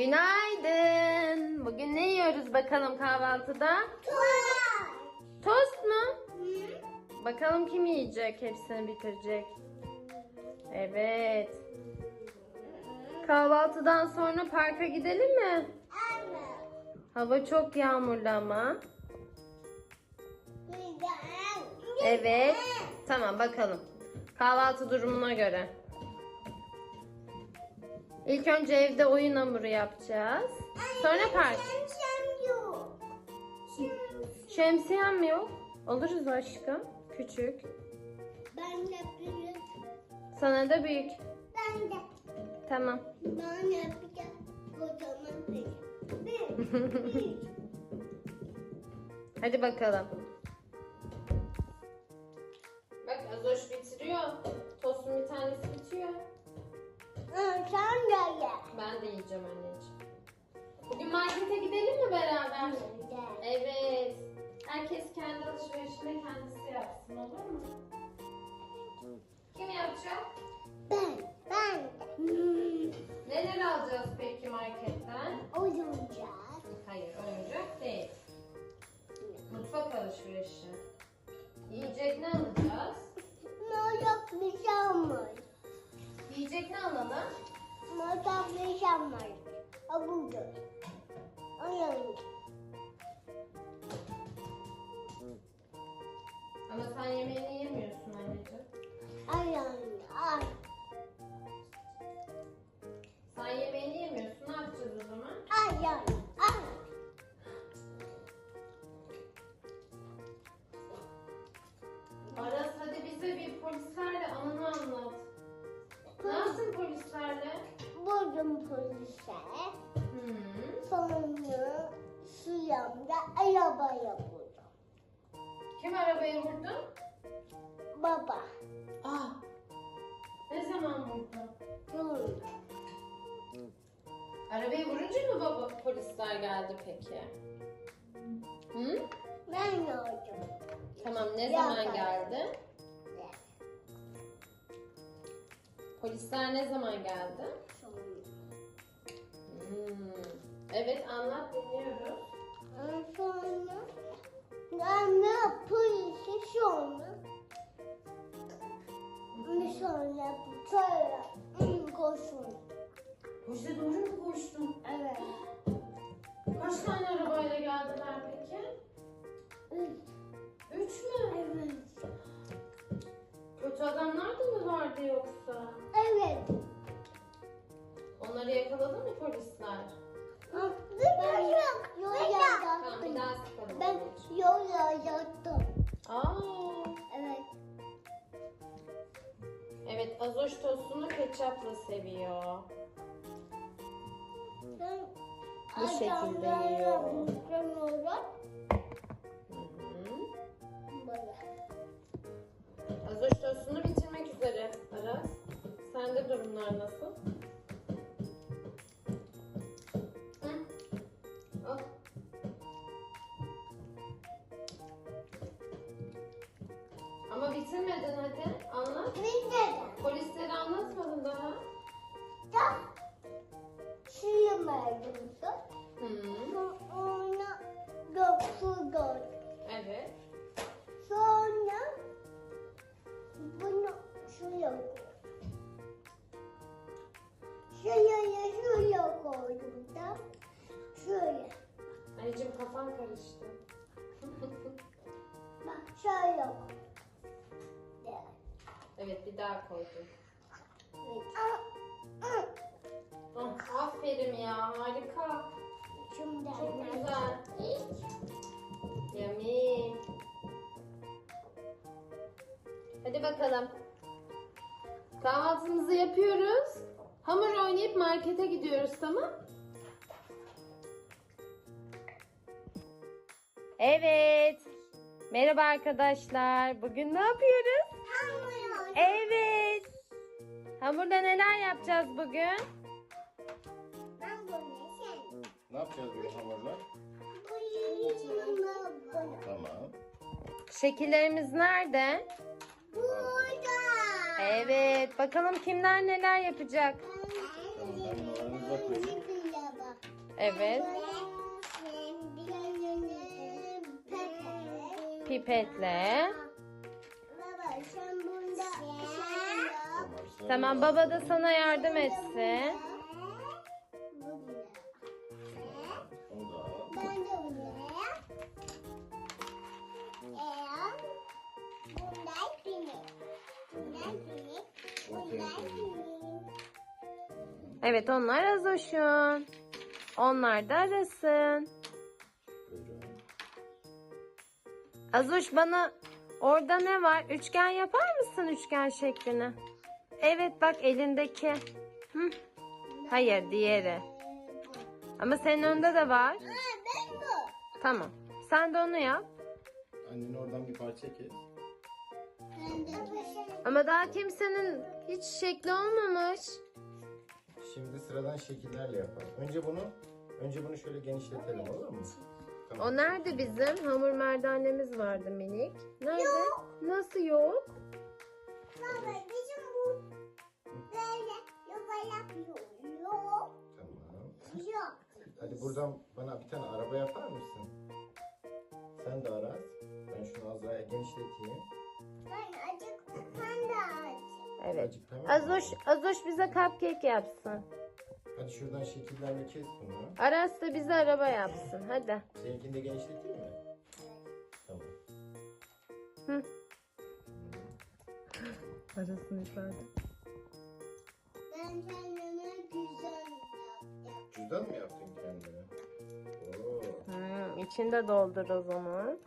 Günaydın. Bugün ne yiyoruz bakalım kahvaltıda? Tost mu? Bakalım kim yiyecek, hepsini bitirecek. Evet. Kahvaltıdan sonra parka gidelim mi? Hava çok yağmurlu ama. Evet. Tamam bakalım. Kahvaltı durumuna göre. İlk önce evde oyun hamuru yapacağız. Sonra park. Şemsiyen mi yok? Alırız aşkım. Küçük. Ben de büyük. Sana da büyük. Ben de. Tamam. Ben yapacağım. Kocaman büyük. Büyük. Büyük. Hadi bakalım. Bak Azoş bitiriyor. Tostun bir tanesi bitiyor. Sen de ye. Ben de yiyeceğim anneciğim. Bugün markete gidelim mi beraber? Evet. Herkes kendi alışverişini kendisi yapsın olur mu? Kim yapacak? Ben. Ben. Hmm. Neler alacağız peki marketten? Oyuncak. Hayır oyuncak değil. Mutfak alışverişi. Yiyecek ne alacağız? Yiyecek ne alalım? Bir şey olmaz. O budur. Oyuncak. Ama sen yemeğini yemiyorsun anneciğim. Oyuncak. Sen arabaya buldum. Kim arabayı vurdu? Baba. Ah. Ne zaman vurdu? Dur. Arabayı vurunca mı baba polisler geldi peki? Hı? Ben gördüm. Tamam ne zaman ben- geldi? Polisler ne zaman geldi? Sonra. Hmm. Evet anlat dinliyoruz. Sonra ben polisi sonra sonra sonra hmm, koşun. Polise doğru mu koştun? Evet. Kaç tane arabayla geldiler peki? Üç mü? Evet. Kötü adamlar da mı vardı yoksa? Ben yol yattım. Aa, Evet. evet Azoş tostunu ketçapla seviyor. Ben Bu şekilde yiyor. Azoş tostunu bitirmek üzere Aras. Sende durumlar nasıl? Evet bir daha koydum. Oh, aferin ya harika. Çok güzel. Yummy. Hadi bakalım. Kahvaltımızı yapıyoruz. Hamur oynayıp markete gidiyoruz tamam? Evet. Merhaba arkadaşlar. Bugün ne yapıyoruz? Evet. Hamurda neler yapacağız bugün? Ben bunu sen. Ne yapacağız bugün hamurla? Tamam. Şekillerimiz nerede? Burada. Evet. Bakalım kimler neler yapacak? Tamam ben numaralarınıza koyayım. Evet. Pipet. Pipetle. Tamam baba da sana yardım etsin. Evet onlar Azoş'un. Onlar da arasın. Azoş bana orada ne var? Üçgen yapar mısın üçgen şeklini? Evet bak elindeki. Hı. Hayır diğeri. Ama senin önünde de var. Ha ben bu. Tamam. Sen de onu yap. Annen oradan bir parça kes. Ben de bu. Ama daha kimsenin hiç şekli olmamış. Şimdi sıradan şekillerle yapalım. Önce bunu önce bunu şöyle genişletelim olur mu? Tamam. O nerede bizim? Hamur merdanemiz vardı minik. Nerede? Nasıl yok? Baba yuvarlak yok. Tamam. Yok. Hadi buradan bana bir tane araba yapar mısın? Sen de Aras. Ben şunu az daha genişleteyim. Ben acık sen de acık. Evet. Azıcık tamam mı? Azoş, Azoş bize cupcake yapsın. Hadi şuradan şekillerle kes bunu. Aras da bize araba yapsın. Hadi. Seninkini de genişleteyim mi? Tamam. Hı. Arasını ifade. Ben kendime güzel yaptım. Cüzdan mı yaptın kendine? Oo. Hmm, içinde doldur o zaman.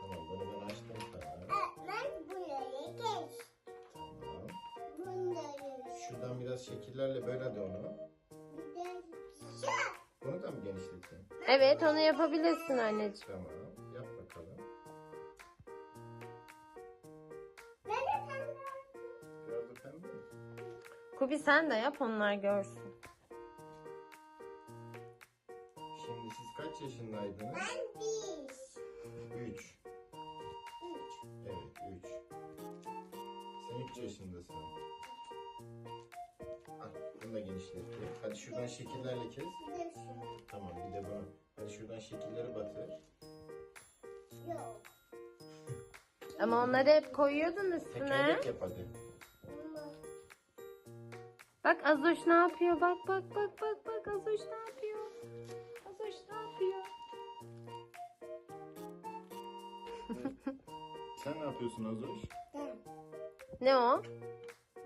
Tamam bunu ben açtım sana. Ha, ben buraya geç. Tamam. Bunları Şuradan biraz şekillerle böyle hadi onu. de şu. Bunu da mı genişleteyim? Evet onu yapabilirsin anneciğim. Tamam. Kubi sen de yap onlar görsün. Şimdi siz kaç yaşındaydınız? Ben bir. Üç. Üç. Evet üç. Sen üç yaşındasın. Al bunu da genişletti. Hadi şuradan şekillerle kes. Bir de şu. Tamam bir de bunu. Hadi şuradan şekilleri batır. Yok. Ama onları hep koyuyordun üstüne. Tekerlek yap hadi. Bak Azoş ne yapıyor? Bak bak bak bak bak Azoş ne yapıyor? Azoş ne yapıyor? Sen ne yapıyorsun Azoş? ben. Ne o?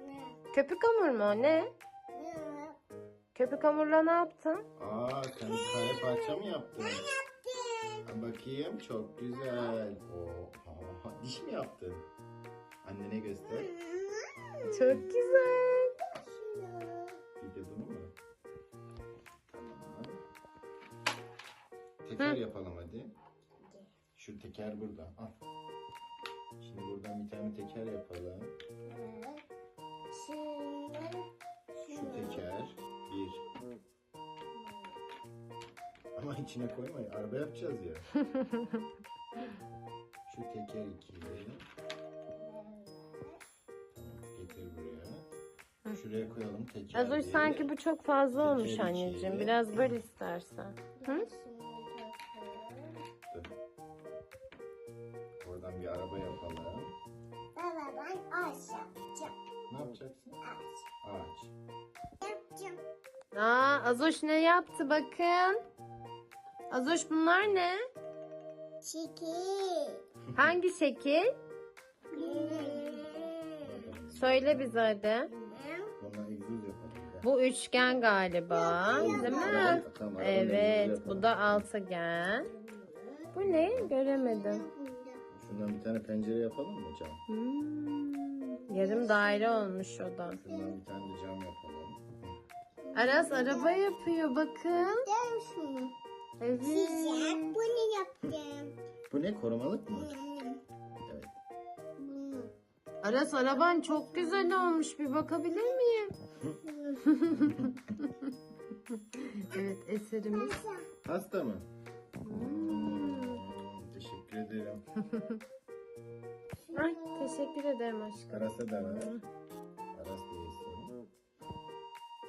Ne? Köpük hamur mu o? Ne? Ne? Köpük hamurla ne yaptın? Aa sen kare parça mı yaptın? Yaptım. Ha, bakayım çok güzel. Oo, diş mi yaptın? Annene göster. Çok güzel. Teker yapalım hadi. Şu teker burada. Al. Şimdi buradan bir tane teker yapalım. Evet. Şimdi. Şu teker. Bir. Ama içine koymayın. Araba yapacağız ya. Şu teker iki. Getir buraya. Şuraya koyalım teker. Azoş bir. sanki bu çok fazla olmuş Teker iki. anneciğim. Biraz böl istersen. Hı? Ben ağaç yapacağım. Ne yapacaksın? Ağaç. Ağaç. Yapacağım. Aa Azoş ne yaptı bakın. Azoş bunlar ne? Şekil. Hangi şekil? Söyle bize hadi. Egzoz. Bu üçgen galiba. Değil mi? Tamam, Evet. Bu da altıgen. Bu ne? Göremedim. Şundan bir tane pencere yapalım mı cam? Hmm, yarım daire olmuş o da. Şundan bir tane de cam yapalım. Aras araba yapıyor bakın. Gel şunu. Evet. Çiçek bunu yapacağım. Bu ne korumalık mı? Evet. Bunu. Aras araban çok güzel olmuş. Bir bakabilir miyim? evet eserimiz. Pasta mı? Teşekkür ederim. Ay teşekkür ederim aşkım. Aras'a da ver. Aras değilsin.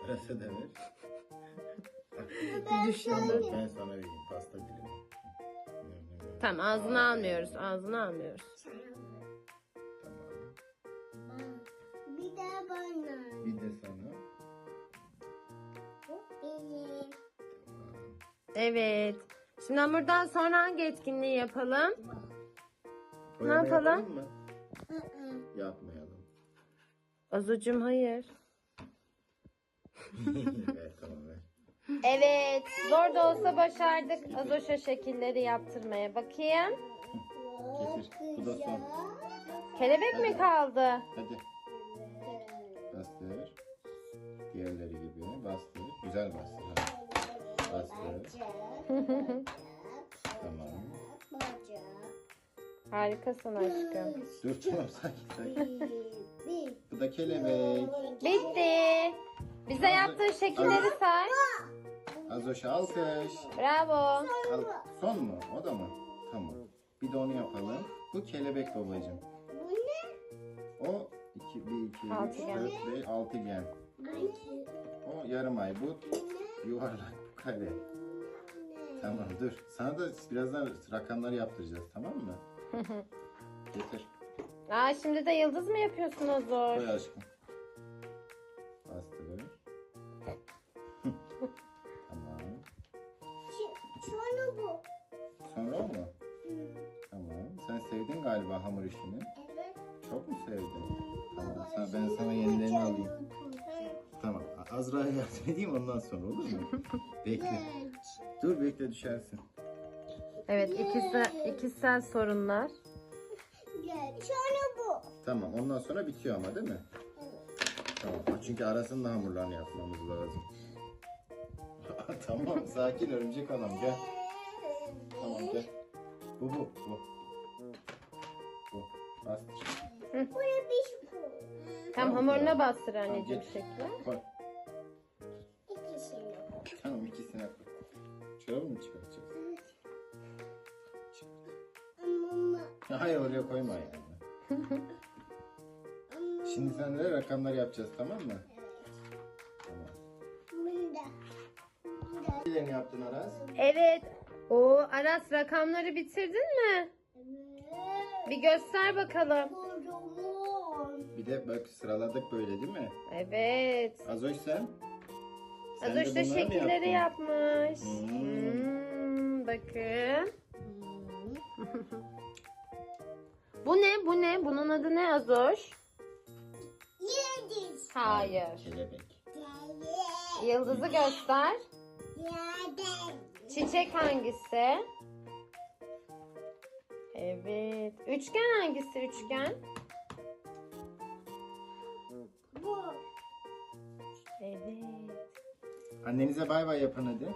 Aras'a da ver. Düşündüm. Ben sana vereyim pasta dilimi. Tamam ağzını almıyoruz. Ağzını almıyoruz. Tamam. Bir de bana. Bir de sana. Benim. Evet. Şimdi hamurdan sonra hangi etkinliği yapalım? Boyama yapalım? mı? Hı hı. Yapmayalım. Azucum hayır. ver tamam ver. Evet. Zor da olsa başardık Azoş'a şekilleri yaptırmaya. Bakayım. Getir. Bu da son. Kelebek mi kaldı? Hadi. Bastır. Diğerleri gibi bastır. Güzel bastır. ha. Bastır. Tamam. Bacak. Harikasın aşkım. Dur tamam sakin sakin. Bu da kelebek. Bitti. Bize yaptığın şekilleri say. Azoş'a alkış. Bravo. Al. Son mu? O da mı? Tamam. Bir de onu yapalım. Bu kelebek babacığım. Bu ne? O 2, 1, 2, 3, Altıgen. 4, 5, altıgen. Hangi? O yarım ay. Bu yuvarlak kare. Tamam dur. Sana da birazdan rakamları yaptıracağız tamam mı? Getir. Aa şimdi de yıldız mı yapıyorsun Azor? Koy aşkım. Bastır. tamam. Şu- Şunu bu. Sonra o mu? Tamam. Sen sevdin galiba hamur işini. Evet. Çok mu sevdin? Tamam. Sen, ben sana yenilerini alayım. Tamam. Azra'ya yardım edeyim ondan sonra olur mu? bekle. Dur bekle düşersin. Evet ikisi, ikisel sorunlar. Gel. Şunu bu. Tamam. Ondan sonra bitiyor ama değil mi? Tamam. Çünkü arasında hamurlarını yapmamız lazım. tamam. Sakin örümcek adam gel. Tamam gel. Bu bu bu. Bu. Bastır. Bu. Tam hamuruna bastır anneciğim Geç. şekli. Koy. Hayır oraya koyma yani. Şimdi senle rakamlar yapacağız tamam mı? Tamam. bunda. Bunda. Nelerini yaptın Aras? Evet. O Aras rakamları bitirdin mi? Bir göster bakalım. Kocaman. Bir de bak sıraladık böyle değil mi? Evet. Azoş sen? Sen Azoş da şekilleri yapmış. Hmm. Hmm, bakın. Bu ne? Bu ne? Bunun adı ne Azoş? Yediz. Hayır. Kelebek. Yıldızı göster. Çiçek hangisi? Evet. Üçgen hangisi üçgen? Bu. Evet. Annenize bay bay yapın hadi.